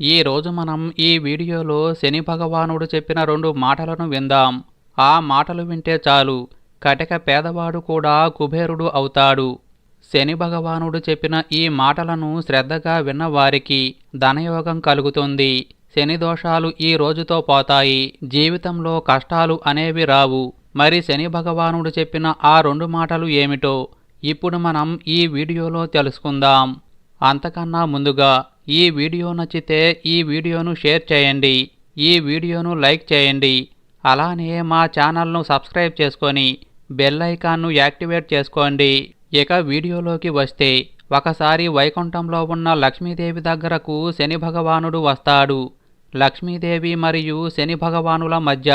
ఈ రోజు మనం ఈ వీడియోలో శని భగవానుడు చెప్పిన రెండు మాటలను విందాం. ఆ మాటలు వింటే చాలు. కటిక పేదవాడు కూడా కుబేరుడు అవుతాడు. శని భగవానుడు చెప్పిన ఈ మాటలను శ్రద్ధగా విన్నవారికి ధనయోగం కలుగుతుంది. శని దోషాలు ఈ రోజుతో పోతాయి. జీవితంలో కష్టాలు అనేవి రావు. మరి శని భగవానుడు చెప్పిన ఆ రెండు మాటలు ఏమిటో ఇప్పుడు మనం ఈ వీడియోలో తెలుసుకుందాం. అంతకన్నా ముందుగా ఈ వీడియో నచ్చితే ఈ వీడియోను షేర్ చేయండి. ఈ వీడియోను లైక్ చేయండి. అలానే మా ఛానల్ను సబ్స్క్రైబ్ చేసుకొని బెల్ ఐకాన్ను యాక్టివేట్ చేసుకోండి. ఇక వీడియోలోకి వస్తే ఒకసారి వైకుంఠంలో ఉన్న లక్ష్మీదేవి దగ్గరకు శని భగవానుడు వస్తాడు. లక్ష్మీదేవి మరియు శని భగవానుల మధ్య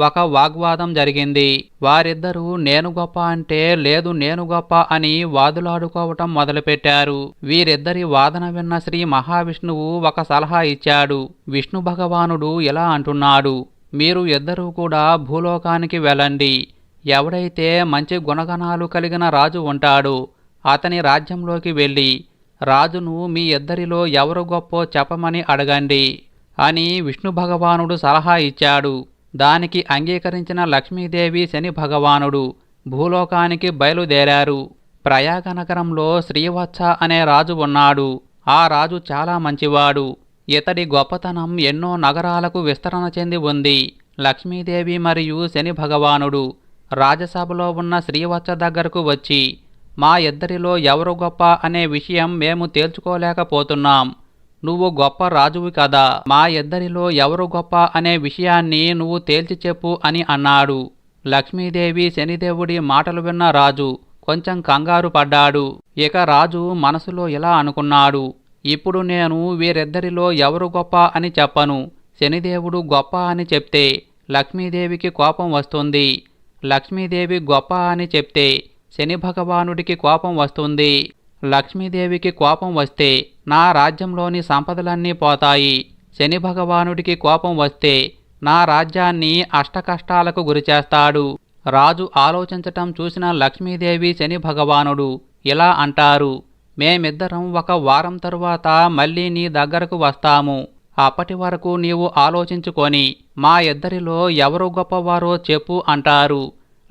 ఒక వాగ్వాదం జరిగింది. వారిద్దరూ నేను గొప్ప అంటే లేదు నేను గొప్ప అని వాదులాడుకోవటం మొదలుపెట్టారు. వీరిద్దరి వాదన విన్న శ్రీ మహావిష్ణువు ఒక సలహా ఇచ్చాడు. విష్ణు భగవానుడు ఇలా అంటున్నాడు. మీరు ఇద్దరూ కూడా భూలోకానికి వెళ్ళండి. ఎవడైతే మంచి గుణగణాలు కలిగిన రాజు ఉంటాడో అతని రాజ్యంలోకి వెళ్ళి రాజును మీ ఇద్దరిలో ఎవరు గొప్పో చెప్పమని అడగండి అని విష్ణు భగవానుడు సలహా ఇచ్చాడు. దానికి అంగీకరించిన లక్ష్మీదేవి శని భగవానుడు భూలోకానికి బయలుదేరారు. ప్రయాగ నగరంలో శ్రీవత్స అనే రాజు ఉన్నాడు. ఆ రాజు చాలా మంచివాడు. ఇతడి గొప్పతనం ఎన్నో నగరాలకు విస్తరణ చెంది ఉంది. లక్ష్మీదేవి మరియు శని భగవానుడు రాజసభలో ఉన్న శ్రీవత్స దగ్గరకు వచ్చి మా ఇద్దరిలో ఎవరు గొప్ప అనే విషయం మేము తేల్చుకోలేకపోతున్నాం. నువ్వు గొప్ప రాజువి కదా. మా ఇద్దరిలో ఎవరు గొప్ప అనే విషయాన్ని నువ్వు తేల్చి చెప్పు అని అన్నాడు. లక్ష్మీదేవి శనిదేవుడి మాటలు విన్న రాజు కొంచెం కంగారు పడ్డాడు. ఇక రాజు మనసులో ఇలా అనుకున్నాడు. ఇప్పుడు నేను వీరిద్దరిలో ఎవరు గొప్ప అని చెప్పను. శనిదేవుడు గొప్ప అని చెప్తే లక్ష్మీదేవికి కోపం వస్తుంది. లక్ష్మీదేవి గొప్ప అని చెప్తే శని భగవానుడికి కోపం వస్తుంది. లక్ష్మీదేవికి కోపం వస్తే నా రాజ్యంలోని సంపదలన్నీ పోతాయి. శని భగవానుడికి కోపం వస్తే నా రాజ్యాన్ని అష్టకష్టాలకు గురిచేస్తాడు. రాజు ఆలోచించటం చూసిన లక్ష్మీదేవి శని భగవానుడు ఇలా అంటారు మేమిద్దరం ఒక వారం తరువాత మళ్ళీ నీ దగ్గరకు వస్తాము. అప్పటి వరకు నీవు ఆలోచించుకొని మా ఇద్దరిలో ఎవరు గొప్పవారో చెప్పు అంటారు.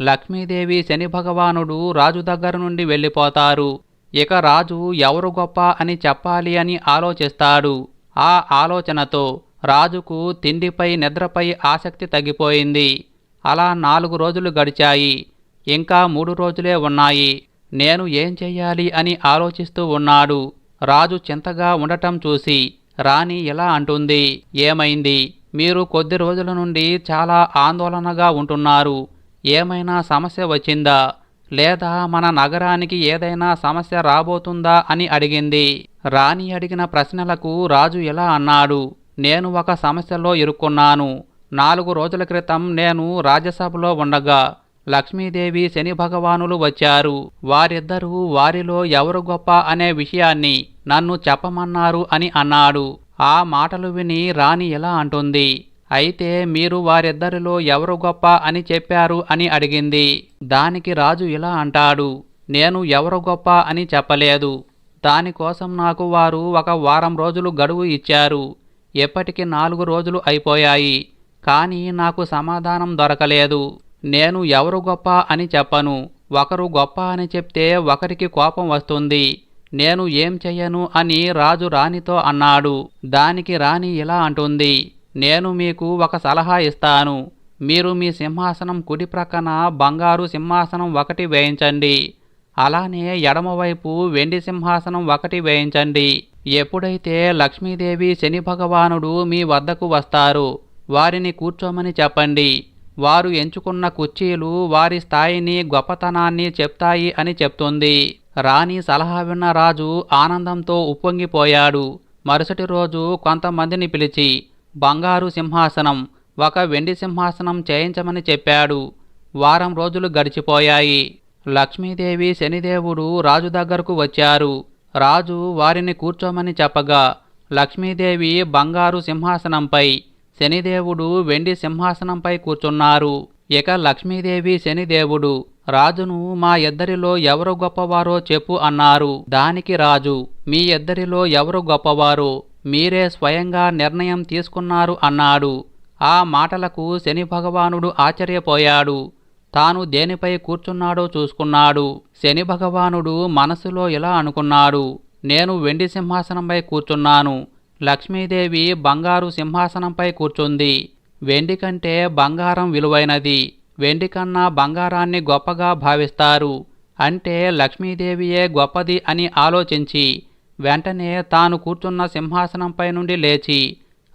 లక్ష్మీదేవి శని భగవానుడు రాజు దగ్గర నుండి వెళ్ళిపోతారు. ఇక రాజు ఎవరు గొప్ప అని చెప్పాలి అని ఆలోచిస్తాడు. ఆ ఆలోచనతో రాజుకు తిండిపై నిద్రపై ఆసక్తి తగ్గిపోయింది. అలా నాలుగు రోజులు గడిచాయి. ఇంకా మూడు రోజులే ఉన్నాయి. నేను ఏం చెయ్యాలి అని ఆలోచిస్తూ ఉన్నాడు. రాజు చింతగా ఉండటం చూసి రాణి ఇలా అంటుంది ఏమైంది? మీరు కొద్ది రోజుల నుండి చాలా ఆందోళనగా ఉంటున్నారు. ఏమైనా సమస్య వచ్చిందా? లేదా మన నగరానికి ఏదైనా సమస్య రాబోతుందా అని అడిగింది. రాణి అడిగిన ప్రశ్నలకు రాజు ఇలా అన్నాడు. నేను ఒక సమస్యలో ఇరుక్కున్నాను. నాలుగు రోజుల క్రితం నేను రాజ్యసభలో ఉండగా లక్ష్మీదేవి శని భగవానులు వచ్చారు. వారిద్దరూ వారిలో ఎవరు గొప్ప అనే విషయాన్ని నన్ను చెప్పమన్నారు అని అన్నాడు. ఆ మాటలు విని రాణి ఎలా అంటుంది. అయితే మీరు వారిద్దరిలో ఎవరు గొప్ప అని చెప్పారు అని అడిగింది. దానికి రాజు ఇలా అంటాడు నేను ఎవరు గొప్ప అని చెప్పలేదు. దానికోసం నాకు వారు ఒక వారం రోజులు గడువు ఇచ్చారు. ఎప్పటికి నాలుగు రోజులు అయిపోయాయి. కానీ నాకు సమాధానం దొరకలేదు. నేను ఎవరు గొప్ప అని చెప్పను. ఒకరు గొప్ప అని చెప్తే ఒకరికి కోపం వస్తుంది. నేను ఏం చెయ్యను? అని రాజు రాణితో అన్నాడు. దానికి రాణి ఇలా అంటుంది నేను మీకు ఒక సలహా ఇస్తాను. మీరు మీ సింహాసనం కుడి ప్రక్కన బంగారు సింహాసనం ఒకటి వేయించండి. అలానే ఎడమవైపు వెండి సింహాసనం ఒకటి వేయించండి. ఎప్పుడైతే లక్ష్మీదేవి శని భగవానుడు మీ వద్దకు వస్తారు వారిని కూర్చోమని చెప్పండి. వారు ఎంచుకున్న కుర్చీలు వారి స్థాయిని గొప్పతనాన్ని చెప్తాయి అని చెప్తుంది. రాణి సలహా విన్న రాజు ఆనందంతో ఉప్పొంగిపోయాడు. మరుసటి రోజు కొంతమందిని పిలిచి బంగారు సింహాసనం ఒక వెండి సింహాసనం చేయించమని చెప్పాడు. వారం రోజులు గడిచిపోయాయి. లక్ష్మీదేవి శనిదేవుడు రాజు దగ్గరకు వచ్చారు. రాజు వారిని కూర్చోమని చెప్పగా లక్ష్మీదేవి బంగారు సింహాసనంపై శనిదేవుడు వెండి సింహాసనంపై కూర్చున్నారు. ఇక లక్ష్మీదేవి శనిదేవుడు రాజును మా ఇద్దరిలో ఎవరు గొప్పవారో చెప్పు అన్నారు. దానికి రాజు మీ ఇద్దరిలో ఎవరు గొప్పవారో మీరే స్వయంగా నిర్ణయం తీసుకున్నారు అన్నాడు. ఆ మాటలకు శని భగవానుడు ఆశ్చర్యపోయాడు. తాను దేనిపై కూర్చున్నాడో చూసుకున్నాడు. శని భగవానుడు మనసులో ఇలా అనుకున్నాడు. నేను వెండి సింహాసనంపై కూర్చున్నాను. లక్ష్మీదేవి బంగారు సింహాసనంపై కూర్చుంది. వెండి కంటే బంగారం విలువైనది. వెండి కన్నా బంగారాన్ని గొప్పగా భావిస్తారు. అంటే లక్ష్మీదేవియే గొప్పది అని ఆలోచించి వెంటనే తాను కూర్చున్న సింహాసనంపై నుండి లేచి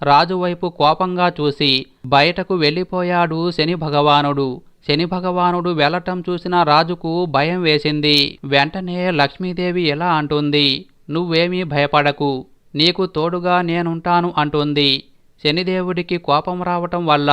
రాజువైపు కోపంగా చూసి బయటకు వెళ్ళిపోయాడు శని భగవానుడు. శని భగవానుడు వెళ్ళటం చూసిన రాజుకు భయం వేసింది. వెంటనే లక్ష్మీదేవి ఎలా అంటుంది నువ్వేమీ భయపడకు నీకు తోడుగా నేనుంటాను అంటుంది. శనిదేవుడికి కోపం రావటం వల్ల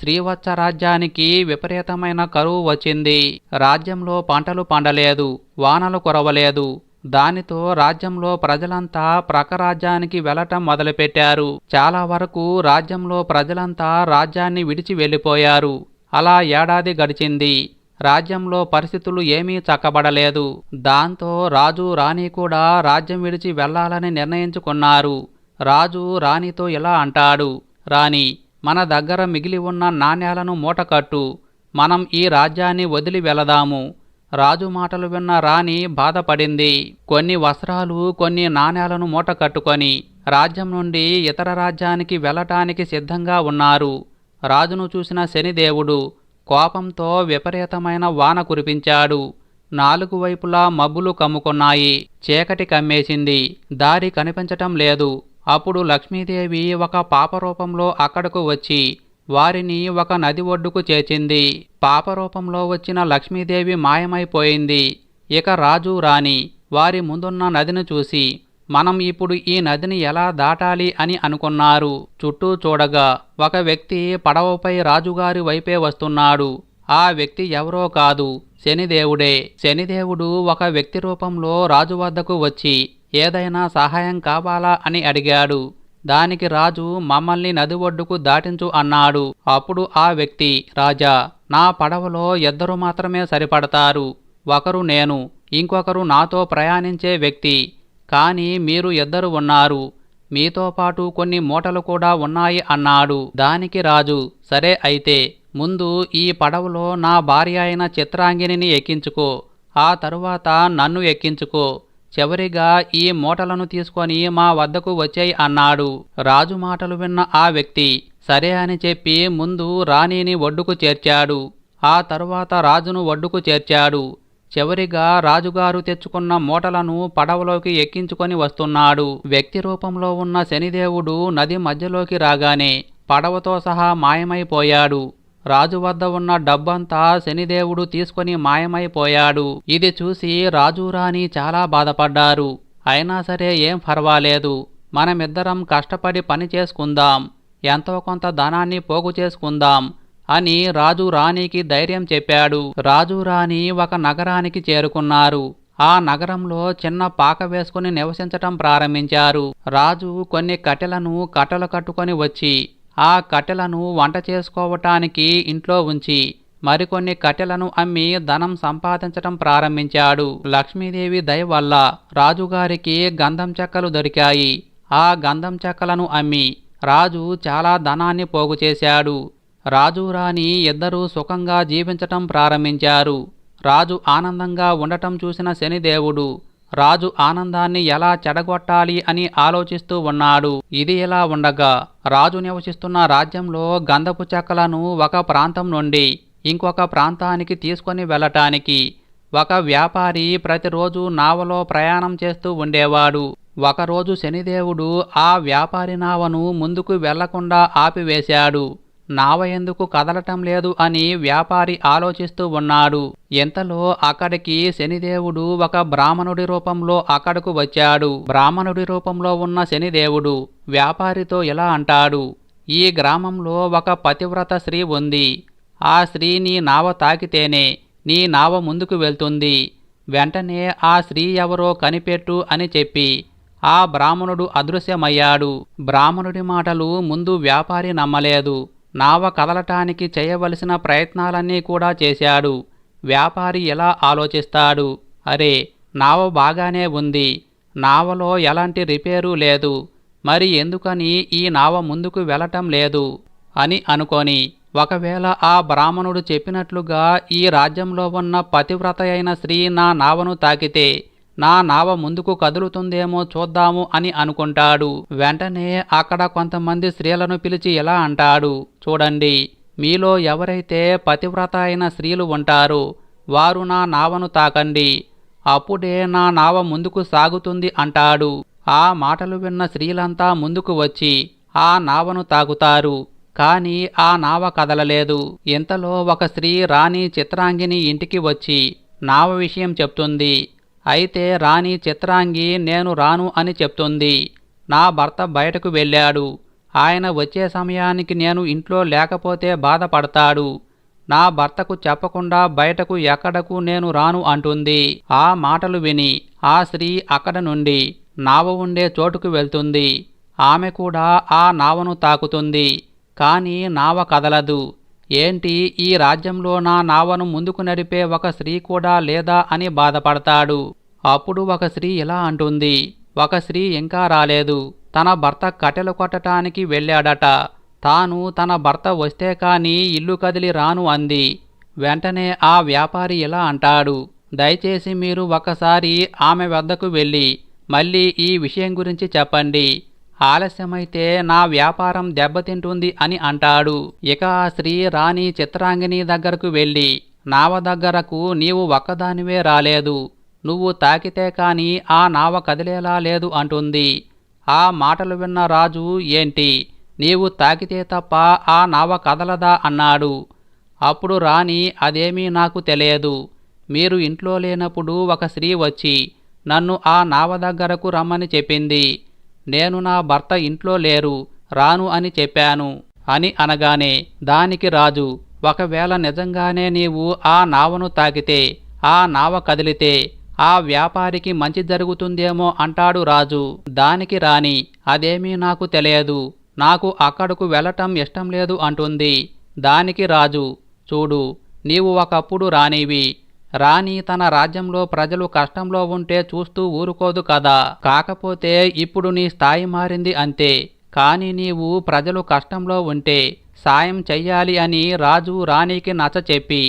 శ్రీవత్స రాజ్యానికి విపరీతమైన కరువు వచ్చింది. రాజ్యంలో పంటలు పండలేదు వానలు కురవలేదు. దానితో రాజ్యంలో ప్రజలంతా ప్రకరాజ్యానికి వెళ్ళటం మొదలుపెట్టారు. చాలా వరకు రాజ్యంలో ప్రజలంతా రాజ్యాన్ని విడిచి వెళ్ళిపోయారు. అలా ఏడాది గడిచింది. రాజ్యంలో పరిస్థితులు ఏమీ చక్కబడలేదు. దాంతో రాజు రాణి కూడా రాజ్యం విడిచి వెళ్ళాలని నిర్ణయించుకున్నారు. రాజు రాణితో ఇలా అంటాడు రాణి మన దగ్గర మిగిలి ఉన్న నాణ్యాలను మూటకట్టు. మనం ఈ రాజ్యాన్ని వదిలి వెళదాము. రాజు మాటలు విన్న రాణి బాధపడింది. కొన్ని వస్త్రాలు కొన్ని నాణ్యాలను మూట కట్టుకొని రాజ్యం నుండి ఇతర రాజ్యానికి వెళ్ళటానికి సిద్ధంగా ఉన్నారు. రాజును చూసిన శనిదేవుడు కోపంతో విపరీతమైన వాన కురిపించాడు. నాలుగు వైపులా మబ్బులు కమ్ముకున్నాయి. చీకటి కమ్మేసింది. దారి కనిపించటం లేదు. అప్పుడు లక్ష్మీదేవి ఒక పాపరూపంలో అక్కడకు వచ్చి వారిని ఒక నది ఒడ్డుకు చేర్చింది. పాపరూపంలో వచ్చిన లక్ష్మీదేవి మాయమైపోయింది. ఇక రాజు రాణి వారి ముందున్న నదిని చూసి మనం ఇప్పుడు ఈ నదిని ఎలా దాటాలి అని అనుకున్నారు. చుట్టూ చూడగా ఒక వ్యక్తి పడవపై రాజుగారి వైపే వస్తున్నాడు. ఆ వ్యక్తి ఎవరో కాదు శనిదేవుడే. శనిదేవుడు ఒక వ్యక్తి రూపంలో రాజు వద్దకు వచ్చి ఏదైనా సహాయం కావాలా? అని అడిగాడు. దానికి రాజు మమ్మల్ని నది ఒడ్డుకు దాటించు అన్నాడు. అప్పుడు ఆ వ్యక్తి రాజా నా పడవలో ఇద్దరు మాత్రమే సరిపడతారు. ఒకరు నేను ఇంకొకరు నాతో ప్రయాణించే వ్యక్తి. కానీ మీరు ఇద్దరు ఉన్నారు. మీతో పాటు కొన్ని మూటలు కూడా ఉన్నాయి అన్నాడు. దానికి రాజు సరే అయితే ముందు ఈ పడవలో నా భార్య అయిన చిత్రాంగిని ఎక్కించుకో. ఆ తరువాత నన్ను ఎక్కించుకో. చివరిగా ఈ మూటలను తీసుకొని మా వద్దకు వచ్చాయి అన్నాడు. రాజు మాటలు విన్న ఆ వ్యక్తి సరే అని చెప్పి ముందు రాణిని ఒడ్డుకు చేర్చాడు. ఆ తరువాత రాజును ఒడ్డుకు చేర్చాడు. చివరిగా రాజుగారు తెచ్చుకున్న మూటలను పడవలోకి ఎక్కించుకొని వస్తున్నాడు. వ్యక్తి రూపంలో ఉన్న శనిదేవుడు నది మధ్యలోకి రాగానే పడవతో సహా మాయమైపోయాడు. రాజు వద్ద ఉన్న డబ్బంతా శనిదేవుడు తీసుకొని మాయమైపోయాడు. ఇది చూసి రాజు రాణి చాలా బాధపడ్డారు. అయినా సరే ఏం పర్వాలేదు మనమిద్దరం కష్టపడి పని చేసుకుందాం. ఎంతో కొంత ధనాన్ని పోగు చేసుకుందాం అని రాజు రాణికి ధైర్యం చెప్పాడు. రాజు రాణి ఒక నగరానికి చేరుకున్నారు. ఆ నగరంలో చిన్న పాక వేసుకుని నివసించటం ప్రారంభించారు. రాజు కొన్ని కట్టెలను కట్టలు కట్టుకొని వచ్చి ఆ కట్టెలను వంట చేసుకోవటానికి ఇంట్లో ఉంచి మరికొన్ని కట్టెలను అమ్మి ధనం సంపాదించటం ప్రారంభించాడు. లక్ష్మీదేవి దయ వల్ల రాజుగారికి గంధం చెక్కలు దొరికాయి. ఆ గంధం చెక్కలను అమ్మి రాజు చాలా ధనాన్ని పోగు చేశాడు. రాజు రాణి ఇద్దరూ సుఖంగా జీవించటం ప్రారంభించారు. రాజు ఆనందంగా ఉండటం చూసిన శనిదేవుడు రాజు ఆనందాన్ని ఎలా చెడగొట్టాలి అని ఆలోచిస్తూ ఉన్నాడు. ఇది ఇలా ఉండగా రాజు నివసిస్తున్న రాజ్యంలో గంధపు చెక్కలను ఒక ప్రాంతం నుండి ఇంకొక ప్రాంతానికి తీసుకొని వెళ్ళటానికి ఒక వ్యాపారి ప్రతిరోజు నావలో ప్రయాణం చేస్తూ ఉండేవాడు. ఒకరోజు శనిదేవుడు ఆ వ్యాపారి నావను ముందుకు వెళ్ళకుండా ఆపివేశాడు. నావ ఎందుకు కదలటం లేదు అని వ్యాపారి ఆలోచిస్తూ ఉన్నాడు. ఇంతలో అక్కడికి శనిదేవుడు ఒక బ్రాహ్మణుడి రూపంలో అక్కడకు వచ్చాడు. బ్రాహ్మణుడి రూపంలో ఉన్న శనిదేవుడు వ్యాపారితో ఇలా అంటాడు ఈ గ్రామంలో ఒక పతివ్రత స్త్రీ ఉంది. ఆ స్త్రీ నీ నావ తాకితేనే నీ నావ ముందుకు వెళ్తుంది. వెంటనే ఆ స్త్రీ ఎవరో కనిపెట్టు అని చెప్పి ఆ బ్రాహ్మణుడు అదృశ్యమయ్యాడు. బ్రాహ్మణుడి మాటలు ముందు వ్యాపారి నమ్మలేదు. నావ కదలటానికి చేయవలసిన ప్రయత్నాలన్నీ కూడా చేశాడు. వ్యాపారి ఎలా ఆలోచిస్తాడు? అరే నావ బాగానే ఉంది. నావలో ఎలాంటి రిపేరు లేదు. మరి ఎందుకని ఈ నావ ముందుకు వెళ్ళటం లేదు? అని అనుకొని ఒకవేళ ఆ బ్రాహ్మణుడు చెప్పినట్లుగా ఈ రాజ్యంలో ఉన్న పతివ్రత అయిన స్త్రీ నా నావను తాకితే నా నావ ముందుకు కదులుతుందేమో చూద్దాము అని అనుకుంటాడు. వెంటనే అక్కడ కొంతమంది స్త్రీలను పిలిచి ఎలా అంటాడు. చూడండి మీలో ఎవరైతే పతివ్రత అయిన స్త్రీలు ఉంటారో వారు నా నావను తాకండి. అప్పుడే నా నావ ముందుకు సాగుతుంది అంటాడు. ఆ మాటలు విన్న స్త్రీలంతా ముందుకు వచ్చి ఆ నావను తాగుతారు. కాని ఆ నావ కదలలేదు. ఇంతలో ఒక స్త్రీ రాణి చిత్రాంగిని ఇంటికి వచ్చి నావ విషయం చెప్తుంది. అయితే రాణి చిత్రాంగి నేను రాను అని చెప్తుంది. నా భర్త బయటకు వెళ్ళాడు. ఆయన వచ్చే సమయానికి నేను ఇంట్లో లేకపోతే బాధపడతాడు. నా భర్తకు చెప్పకుండా బయటకు ఎక్కడకు నేను రాను అంటుంది. ఆ మాటలు విని ఆ స్త్రీ అక్కడ నుండి నావ ఉండే చోటుకు వెళ్తుంది. ఆమె కూడా ఆ నావను తాకుతుంది. కానీ నావ కదలదు. ఏంటి ఈ రాజ్యంలో నా నావను ముందుకు నడిపే ఒక స్త్రీ కూడా లేదా? అని బాధపడతాడు. అప్పుడు ఒక స్త్రీ ఇలా అంటుంది ఒక స్త్రీ ఇంకా రాలేదు. తన భర్త కట్టెలు కొట్టటానికి వెళ్ళాడట. తాను తన భర్త వస్తే కానీ ఇల్లు కదిలి రాను అంది. వెంటనే ఆ వ్యాపారి ఇలా అంటాడు దయచేసి మీరు ఒకసారి ఆమె వద్దకు వెళ్ళి మళ్ళీ ఈ విషయం గురించి చెప్పండి. ఆలస్యమైతే నా వ్యాపారం దెబ్బతింటుంది అని అంటాడు. ఇక ఆ స్త్రీ రాణి చిత్రాంగిని దగ్గరకు వెళ్ళి నావ దగ్గరకు నీవు ఒక్కదానివే రాలేదు. నువ్వు తాకితే కాని ఆ నావ కదిలేలా లేదు అంటుంది. ఆ మాటలు విన్న రాజు ఏంటి? నీవు తాకితే తప్ప ఆ నావ కదలదా? అన్నాడు. అప్పుడు రాణి అదేమీ నాకు తెలియదు. మీరు ఇంట్లో లేనప్పుడు ఒక స్త్రీ వచ్చి నన్ను ఆ నావ దగ్గరకు రమ్మని చెప్పింది. నేను నా భర్త ఇంట్లో లేరు రాను అని చెప్పాను. అని అనగానే దానికి రాజు ఒకవేళ నిజంగానే నీవు ఆ నావను తాకితే ఆ నావ కదిలితే ఆ వ్యాపారికి మంచి జరుగుతుందేమో అంటాడు రాజు. దానికి రాణి అదేమీ నాకు తెలియదు. నాకు అక్కడకు వెళ్ళటం ఇష్టం లేదు అంటుంది. దానికి రాజు చూడు నీవు ఒకప్పుడు రానివి రాణి తన రాజ్యంలో ప్రజలు కష్టంలో ఉంటే చూస్తూ ఊరుకోదు కదా. కాకపోతే ఇప్పుడు నీ స్థాయి మారింది అంతే. కాని నీవు ప్రజలు కష్టంలో ఉంటే సాయం చెయ్యాలి అని రాజు రాణికి నచ్చ చెప్పి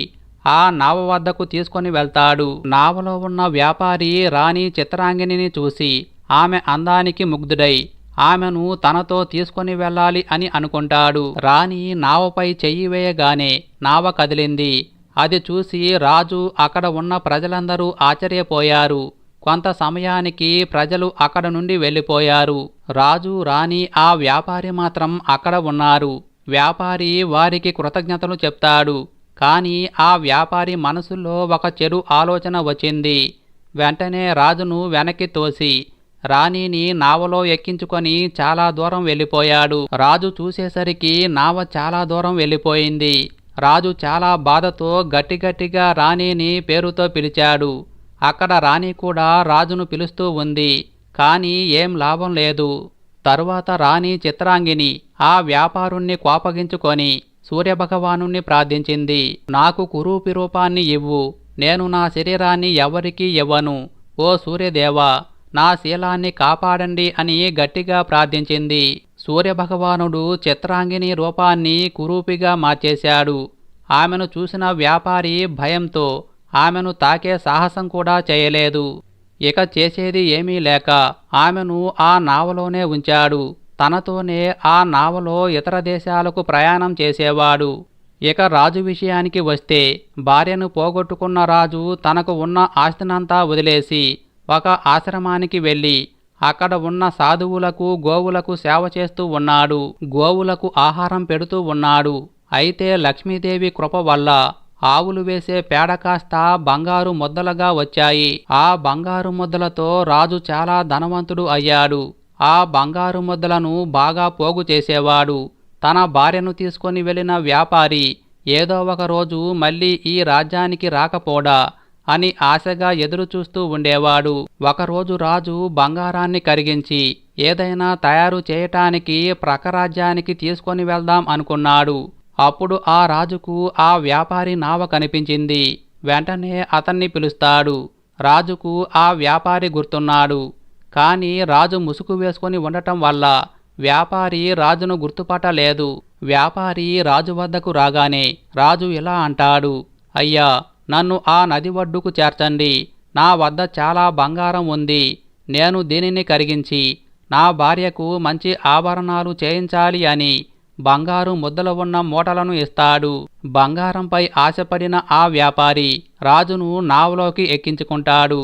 ఆ నావ వద్దకు తీసుకొని వెళ్తాడు. నావలో ఉన్న వ్యాపారి రాణి చిత్రాంగిణిని చూసి ఆమె అందానికి ముగ్ధుడై ఆమెను తనతో తీసుకొని వెళ్ళాలి అని అనుకుంటాడు. రాణి నావపై చెయ్యి వేయగానే నావ కదిలింది. అది చూసి రాజు అక్కడ ఉన్న ప్రజలందరూ ఆశ్చర్యపోయారు. కొంత సమయానికి ప్రజలు అక్కడ నుండి వెళ్ళిపోయారు. రాజు రాణి ఆ వ్యాపారి మాత్రం అక్కడ ఉన్నారు. వ్యాపారి వారికి కృతజ్ఞతలు చెప్తాడు. కానీ ఆ వ్యాపారి మనసులో ఒక చెడు ఆలోచన వచ్చింది. వెంటనే రాజును వెనక్కి తోసి రాణిని నావలో ఎక్కించుకొని చాలా దూరం వెళ్ళిపోయాడు. రాజు చూసేసరికి నావ చాలా దూరం వెళ్ళిపోయింది. రాజు చాలా బాధతో గట్టిగట్టిగా రాణిని పేరుతో పిలిచాడు. అక్కడ రాణి కూడా రాజును పిలుస్తూ ఉంది. కానీ ఏం లాభం లేదు. తరువాత రాణి చిత్రాంగిని ఆ వ్యాపారుణ్ణి కోపగించుకొని సూర్యభగవానుణ్ణి ప్రార్థించింది. నాకు కురూపి రూపాన్ని ఇవ్వు. నేను నా శరీరాన్ని ఎవరికీ ఇవ్వను. ఓ సూర్యదేవా నా శీలాన్ని కాపాడండి అని గట్టిగా ప్రార్థించింది. సూర్యభగవానుడు చిత్రాంగిని రూపాన్ని కురూపిగా మార్చేశాడు. ఆమెను చూసిన వ్యాపారి భయంతో ఆమెను తాకే సాహసం కూడా చేయలేదు. ఇక చేసేది ఏమీ లేక ఆమెను ఆ నావలోనే ఉంచాడు. తనతోనే ఆ నావలో ఇతర దేశాలకు ప్రయాణం చేసేవాడు. ఇక రాజు విషయానికి వస్తే భార్యను పోగొట్టుకున్న రాజు తనకు ఉన్న ఆస్తినంతా వదిలేసి ఒక ఆశ్రమానికి వెళ్ళి అక్కడ ఉన్న సాధువులకు గోవులకు సేవ చేస్తూ ఉన్నాడు. గోవులకు ఆహారం పెడుతూ ఉన్నాడు. అయితే లక్ష్మీదేవి కృప వల్ల ఆవులు వేసే పేడ కాస్త బంగారు ముద్దలుగా వచ్చాయి. ఆ బంగారు ముద్దలతో రాజు చాలా ధనవంతుడు అయ్యాడు. ఆ బంగారు ముద్దలను బాగా పోగు చేసేవాడు. తన భార్యను తీసుకొని వెళ్ళిన వ్యాపారి ఏదో ఒక రోజు మళ్ళీ ఈ రాజ్యానికి రాకపోడా అని ఆశగా ఎదురుచూస్తూ ఉండేవాడు. ఒకరోజు రాజు బంగారాన్ని కరిగించి ఏదైనా తయారు చేయటానికి ప్రకరాజ్యానికి తీసుకొని వెళ్దాం అనుకున్నాడు. అప్పుడు ఆ రాజుకు ఆ వ్యాపారి నావ కనిపించింది. వెంటనే అతన్ని పిలుస్తాడు. రాజుకు ఆ వ్యాపారి గుర్తున్నాడు. కానీ రాజు ముసుగు వేసుకొని ఉండటం వల్ల వ్యాపారి రాజును గుర్తుపట్టలేదు. వ్యాపారి రాజు వద్దకు రాగానే రాజు ఇలా అంటాడు అయ్యా నన్ను ఆ నది ఒడ్డుకు చేర్చండి. నా వద్ద చాలా బంగారం ఉంది. నేను దీనిని కరిగించి నా భార్యకు మంచి ఆభరణాలు చేయించాలి అని బంగారు ముద్దలు ఉన్న మూటలను ఇస్తాడు. బంగారంపై ఆశపడిన ఆ వ్యాపారి రాజును నావలోకి ఎక్కించుకుంటాడు.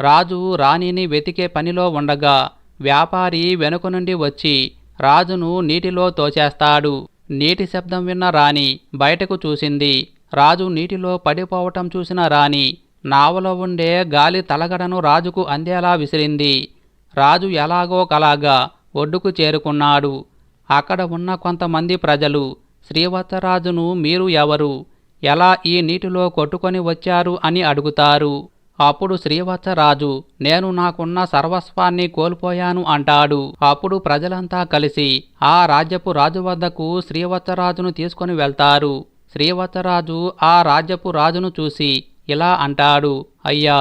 రాజు రాణిని వెతికే పనిలో ఉండగా వ్యాపారి వెనుక నుండి వచ్చి రాజును నీటిలో తోచేస్తాడు. నీటి శబ్దం విన్న రాణి బయటకు చూసింది. రాజు నీటిలో పడిపోవటం చూసిన రాణి నావలో ఉండే గాలి తలగడను రాజుకు అందేలా విసిరింది. రాజు ఎలాగో కలాగా ఒడ్డుకు చేరుకున్నాడు. అక్కడ ఉన్న కొంతమంది ప్రజలు శ్రీవత్సరాజును మీరు ఎవరు? ఎలా ఈ నీటిలో కొట్టుకొని వచ్చారు? అని అడుగుతారు. అప్పుడు శ్రీవత్సరాజు నేను నాకున్న సర్వస్వాన్ని కోల్పోయాను అంటాడు. అప్పుడు ప్రజలంతా కలిసి ఆ రాజ్యపు రాజు వద్దకు శ్రీవత్సరాజును తీసుకొని వెళ్తారు. శ్రీవత్సరాజు ఆ రాజ్యపు రాజును చూసి ఇలా అంటాడు అయ్యా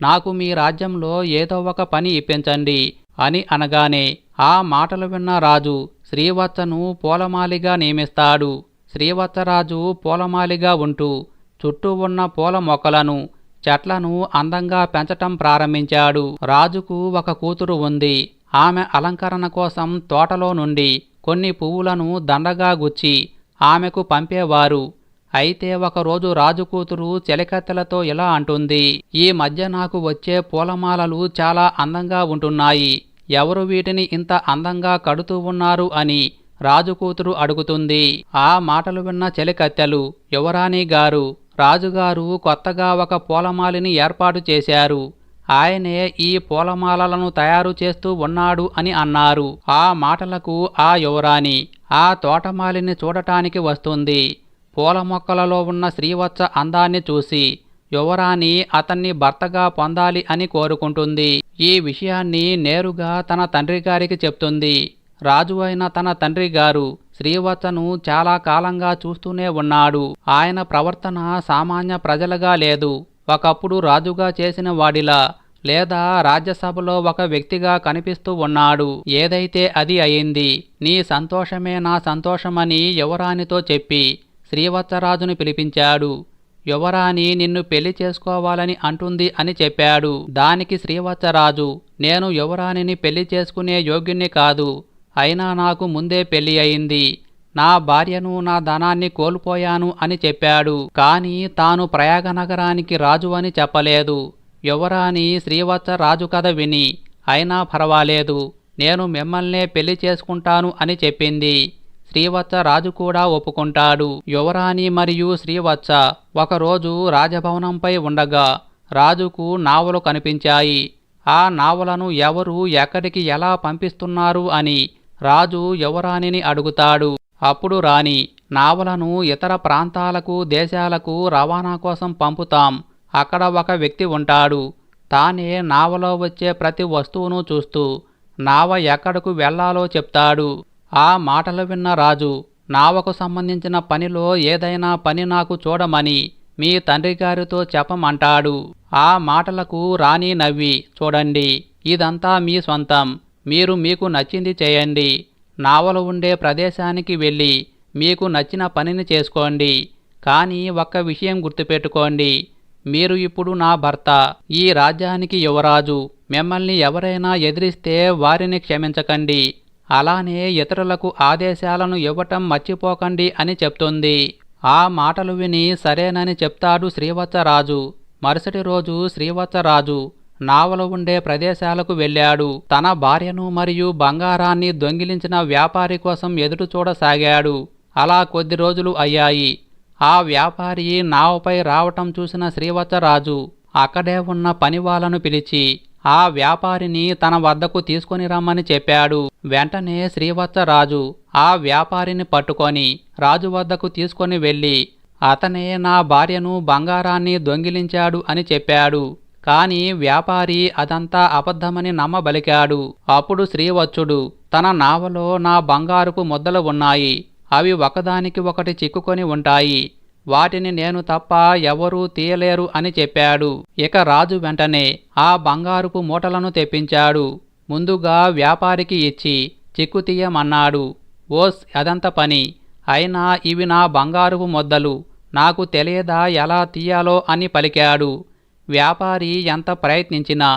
నాకు మీ రాజ్యంలో ఏదో ఒక పని ఇప్పించండి అని అనగానే ఆ మాటలు విన్న రాజు శ్రీవత్సను పూలమాలిగా నియమిస్తాడు. శ్రీవత్సరాజు పూలమాలిగా ఉంటూ చుట్టూ ఉన్న పూల మొక్కలను చెట్లను అందంగా పెంచటం ప్రారంభించాడు. రాజుకు ఒక కూతురు ఉంది. ఆమె అలంకరణ కోసం తోటలో నుండి కొన్ని పువ్వులను దండగా గుచ్చి ఆమెకు పంపేవారు. అయితే ఒకరోజు రాజు కూతురు చెలికత్తెలతో ఇలా అంటుంది ఈ మధ్య నాకు వచ్చే పూలమాలలు చాలా అందంగా ఉంటున్నాయి. ఎవరు వీటిని ఇంత అందంగా కడుతూ ఉన్నారు అని రాజు కూతురు అడుగుతుంది. ఆ మాటలు విన్న చెలికత్తెలు యువరాణి గారు రాజుగారు కొత్తగా ఒక పూలమాలిని ఏర్పాటు చేశారు. ఆయనే ఈ పూలమాలలను తయారు చేస్తూ ఉన్నాడు అని అన్నారు. ఆ మాటలకు ఆ యువరాణి ఆ తోటమాలిని చూడటానికి వస్తుంది. పూల మొక్కలలో ఉన్న శ్రీవత్స అందాన్ని చూసి యువరాణి అతన్ని భర్తగా పొందాలి అని కోరుకుంటుంది. ఈ విషయాన్ని నేరుగా తన తండ్రి గారికి చెప్తుంది. రాజు అయిన తన తండ్రి గారు శ్రీవత్సను చాలా కాలంగా చూస్తూనే ఉన్నాడు. ఆయన ప్రవర్తన సామాన్య ప్రజలుగా లేదు. ఒకప్పుడు రాజుగా చేసిన వాడిలా లేదా రాజ్యసభలో ఒక వ్యక్తిగా కనిపిస్తూ ఉన్నాడు. ఏదైతే అది అయింది నీ సంతోషమే నా సంతోషమని యువరాణితో చెప్పి శ్రీవత్సరాజును పిలిపించాడు. యువరాణి నిన్ను పెళ్ళి చేసుకోవాలని అంటుంది అని చెప్పాడు. దానికి శ్రీవత్సరాజు నేను యువరాణిని పెళ్ళి చేసుకునే యోగ్యుణ్ణి కాదు. అయినా నాకు ముందే పెళ్ళి అయింది. నా భార్యను నా ధనాన్ని కోల్పోయాను అని చెప్పాడు. కాని తాను ప్రయాగ నగరానికి రాజు అని చెప్పలేదు. యువరాణి శ్రీవత్స రాజు కథ విని అయినా పర్వాలేదు. నేను మిమ్మల్నే పెళ్ళి చేసుకుంటాను అని చెప్పింది. శ్రీవత్స రాజు కూడా ఒప్పుకుంటాడు. యువరాణి మరియు శ్రీవత్స ఒకరోజు రాజభవనంపై ఉండగా రాజుకు నావలు కనిపించాయి. ఆ నావలను ఎవరు ఎక్కడికి ఎలా పంపిస్తున్నారు అని రాజు యువరాణిని అడుగుతాడు. అప్పుడు రాణి నావలను ఇతర ప్రాంతాలకు దేశాలకు రవాణా కోసం పంపుతాం. అక్కడ ఒక వ్యక్తి ఉంటాడు. తానే నావలో వచ్చే ప్రతి వస్తువును చూస్తూ నావ ఎక్కడకు వెళ్ళాలో చెప్తాడు. ఆ మాటలు విన్న రాజు నావకు సంబంధించిన పనిలో ఏదైనా పని నాకు చూడమని మీ తండ్రి గారితో చెప్పమంటాడు. ఆ మాటలకు రాణి నవ్వి చూడండి ఇదంతా మీ సొంతం మీరు మీకు నచ్చింది చేయండి. నావలు ఉండే ప్రదేశానికి వెళ్ళి మీకు నచ్చిన పనిని చేసుకోండి. కానీ ఒక్క విషయం గుర్తుపెట్టుకోండి. మీరు ఇప్పుడు నా భర్త. ఈ రాజ్యానికి యువరాజు. మిమ్మల్ని ఎవరైనా ఎదిరిస్తే వారిని క్షమించకండి. అలానే ఇతరులకు ఆదేశాలను ఇవ్వటం మర్చిపోకండి అని చెప్తుంది. ఆ మాటలు విని సరేనని చెప్తాడు శ్రీవత్సరాజు. మరుసటి రోజు శ్రీవత్సరాజు. నావలు ఉండే ప్రదేశాలకు వెళ్ళాడు. తన భార్యను మరియు బంగారాన్ని దొంగిలించిన వ్యాపారి కోసం ఎదురు చూడసాగాడు. అలా కొద్ది రోజులు అయ్యాయి. ఆ వ్యాపారి నావపై రావటం చూసిన శ్రీవత్సరాజు అక్కడే ఉన్న పనివాళ్ళను పిలిచి ఆ వ్యాపారిని తన వద్దకు తీసుకొని రమ్మని చెప్పాడు. వెంటనే శ్రీవత్సరాజు ఆ వ్యాపారిని పట్టుకొని రాజు వద్దకు తీసుకొని వెళ్ళి అతనే నా భార్యను బంగారాన్ని దొంగిలించాడు అని చెప్పాడు. కాని వ్యాపారి అదంతా అబద్ధమని నమ్మబలికాడు. అప్పుడు శ్రీవత్సుడు తన నావలో నా బంగారుపు ముద్దలు ఉన్నాయి. అవి ఒకదానికి ఒకటి చిక్కుకొని ఉంటాయి. వాటిని నేను తప్ప ఎవరూ తీయలేరు అని చెప్పాడు. ఇక రాజు వెంటనే ఆ బంగారుపు మూటలను తెప్పించాడు. ముందుగా వ్యాపారికి ఇచ్చి చిక్కు తీయమన్నాడు. ఓస్ అదంత పని. అయినా ఇవి నా బంగారుపు ముద్దలు. నాకు తెలియదా ఎలా తీయాలో అని పలికాడు. వ్యాపారి ఎంత ప్రయత్నించినా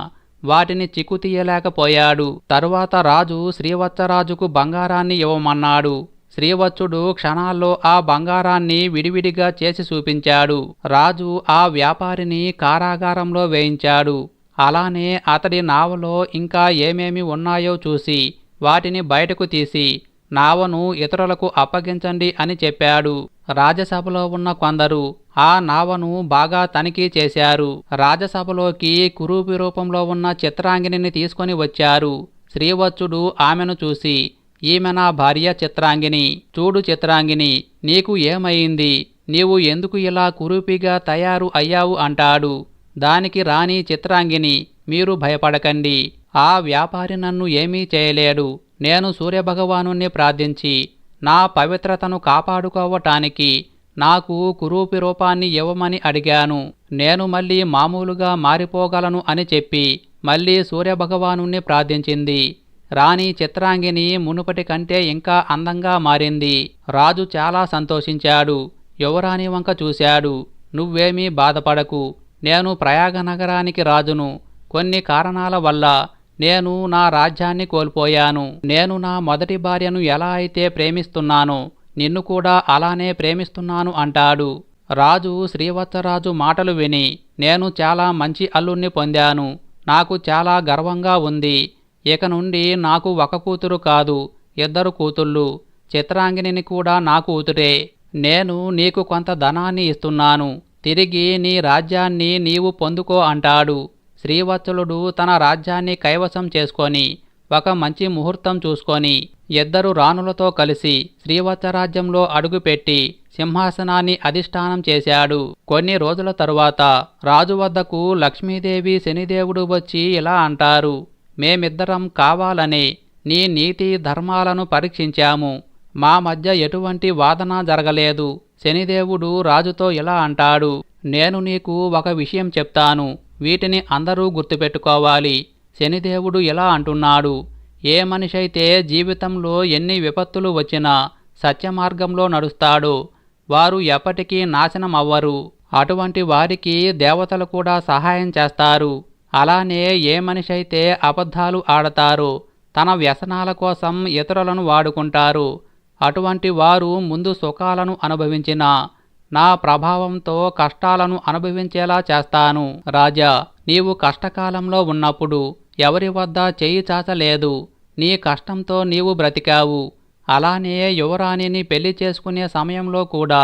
వాటిని చిక్కుతీయలేకపోయాడు తరువాత రాజు శ్రీవత్సరాజుకు బంగారాన్ని ఇవ్వమన్నాడు. శ్రీవత్సుడు క్షణాల్లో ఆ బంగారాన్ని విడివిడిగా చేసి చూపించాడు. రాజు ఆ వ్యాపారిని కారాగారంలో వేయించాడు. అలానే అతడి నావలో ఇంకా ఏమేమి ఉన్నాయో చూసి వాటిని బయటకు తీసి నావను ఇతరులకు అప్పగించండి అని చెప్పాడు. రాజసభలో ఉన్న కొందరు ఆ నావను బాగా తనిఖీ చేశారు. రాజసభలోకి కురూపి రూపంలో ఉన్న చిత్రాంగిని తీసుకొని వచ్చారు. శ్రీవత్సుడు ఆమెను చూసి ఈమె నా భార్య చిత్రాంగిని. చూడు చిత్రాంగిని నీకు ఏమైంది? నీవు ఎందుకు ఇలా కురూపిగా తయారు అయ్యావు? అంటాడు. దానికి రాణి చిత్రాంగిని మీరు భయపడకండి. ఆ వ్యాపారి నన్ను ఏమీ చేయలేడు. నేను సూర్యభగవానుణ్ణి ప్రార్థించి నా పవిత్రతను కాపాడుకోవటానికి నాకు కురూపి రూపాన్ని ఇవ్వమని అడిగాను. నేను మళ్ళీ మామూలుగా మారిపోగలను అని చెప్పి మళ్ళీ సూర్యభగవానుణ్ణి ప్రార్థించింది. రాణి చిత్రాంగిని మునుపటి కంటే ఇంకా అందంగా మారింది. రాజు చాలా సంతోషించాడు. యువరాణి వంక చూశాడు. నువ్వేమీ బాధపడకు. నేను ప్రయాగ నగరానికి రాజును. కొన్ని కారణాల వల్ల నేను నా రాజ్యాన్ని కోల్పోయాను. నేను నా మొదటి భార్యను ఎలా అయితే ప్రేమిస్తున్నానో నిన్ను కూడా అలానే ప్రేమిస్తున్నాను అంటాడు. రాజు శ్రీవత్సరాజు మాటలు విని నేను చాలా మంచి అల్లుణ్ణి పొందాను. నాకు చాలా గర్వంగా ఉంది. ఇక నుండి నాకు ఒక కూతురు కాదు ఇద్దరు కూతుళ్ళు. చిత్రాంగిణిని కూడా నా కూతురే. నేను నీకు కొంత ధనాన్ని ఇస్తున్నాను. తిరిగి నీ రాజ్యాన్ని నీవు పొందుకో అంటాడు. శ్రీవత్సలుడు తన రాజ్యాన్ని కైవసం చేసుకొని ఒక మంచి ముహూర్తం చూసుకొని ఇద్దరు రాణులతో కలిసి శ్రీవత్సరాజ్యంలో అడుగుపెట్టి సింహాసనాన్ని అధిష్టానం చేశాడు. కొన్ని రోజుల తరువాత రాజు వద్దకు లక్ష్మీదేవి శనిదేవుడు వచ్చి ఇలా అంటారు మేమిద్దరం కావాలనే నీ నీతి ధర్మాలను పరీక్షించాము. మా మధ్య ఎటువంటి వాదన జరగలేదు. శనిదేవుడు రాజుతో ఇలా అంటాడు నేను నీకు ఒక విషయం చెప్తాను. వీటిని అందరూ గుర్తుపెట్టుకోవాలి. శనిదేవుడు ఇలా అంటున్నాడు ఏ మనిషైతే జీవితంలో ఎన్ని విపత్తులు వచ్చినా సత్యమార్గంలో నడుస్తాడో వారు ఎప్పటికీ నాశనం అవ్వరు అటువంటి వారికి దేవతలు కూడా సహాయం చేస్తారు. అలానే ఏ మనిషైతే అబద్ధాలు ఆడతారో తన వ్యసనాల కోసం ఇతరులను వాడుకుంటారు. అటువంటి వారు ముందు సుఖాలను అనుభవించిన నా ప్రభావంతో కష్టాలను అనుభవించేలా చేస్తాను. రాజా నీవు కష్టకాలంలో ఉన్నప్పుడు ఎవరి వద్ద చేయి చాచలేదు నీ కష్టంతో నీవు బ్రతికావు. అలానే యువరాణిని పెళ్ళి చేసుకునే సమయంలో కూడా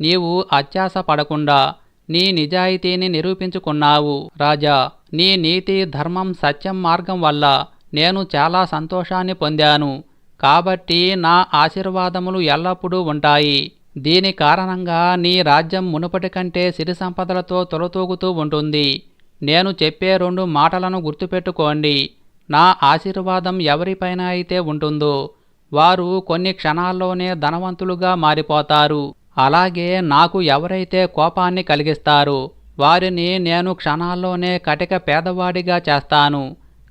నీవు అత్యాస పడకుండా నీ నిజాయితీని నిరూపించుకున్నావు. రాజా నీ నీతి ధర్మం సత్యం మార్గం వల్ల నేను చాలా సంతోషాన్ని పొందాను. కాబట్టి నా ఆశీర్వాదములు ఎల్లప్పుడూ ఉంటాయి. దీని కారణంగా నీ రాజ్యం మునుపటి కంటే సిరి సంపదలతో తొలతూగుతూ ఉంటుంది. నేను చెప్పే రెండు మాటలను గుర్తుపెట్టుకోండి. నా ఆశీర్వాదం ఎవరిపైన అయితే ఉంటుందో వారు కొన్ని క్షణాల్లోనే ధనవంతులుగా మారిపోతారు. అలాగే నాకు ఎవరైతే కోపాన్ని కలిగిస్తారో వారిని నేను క్షణాల్లోనే కటిక పేదవాడిగా చేస్తాను.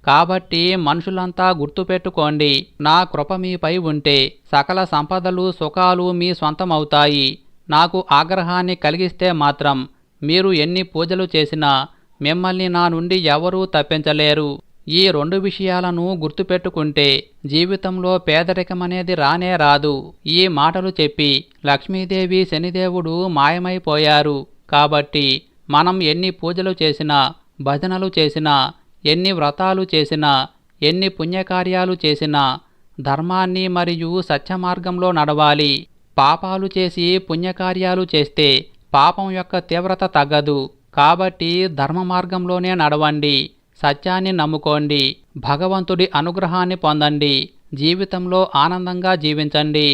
కాబట్టి మనుషులంతా గుర్తుపెట్టుకోండి నా కృప మీపై ఉంటే సకల సంపదలు సుఖాలు మీ సొంతమవుతాయి నాకు ఆగ్రహాన్ని కలిగిస్తే మాత్రం మీరు ఎన్ని పూజలు చేసినా మిమ్మల్ని నా నుండి ఎవరూ తప్పించలేరు. ఈ రెండు విషయాలను గుర్తుపెట్టుకుంటే జీవితంలో పేదరికమనేది రానే రాదు. ఈ మాటలు చెప్పి లక్ష్మీదేవి శనిదేవుడు మాయమైపోయారు. కాబట్టి మనం ఎన్ని పూజలు చేసినా భజనలు చేసినా ఎన్ని వ్రతాలు చేసినా ఎన్ని పుణ్యకార్యాలు చేసినా ధర్మాన్ని మరియు సత్యమార్గంలో నడవాలి. పాపాలు చేసి పుణ్యకార్యాలు చేస్తే పాపం యొక్క తీవ్రత తగ్గదు. కాబట్టి ధర్మ మార్గంలోనే నడవండి. సత్యాన్ని నమ్ముకోండి. భగవంతుడి అనుగ్రహాన్ని పొందండి. జీవితంలో ఆనందంగా జీవించండి.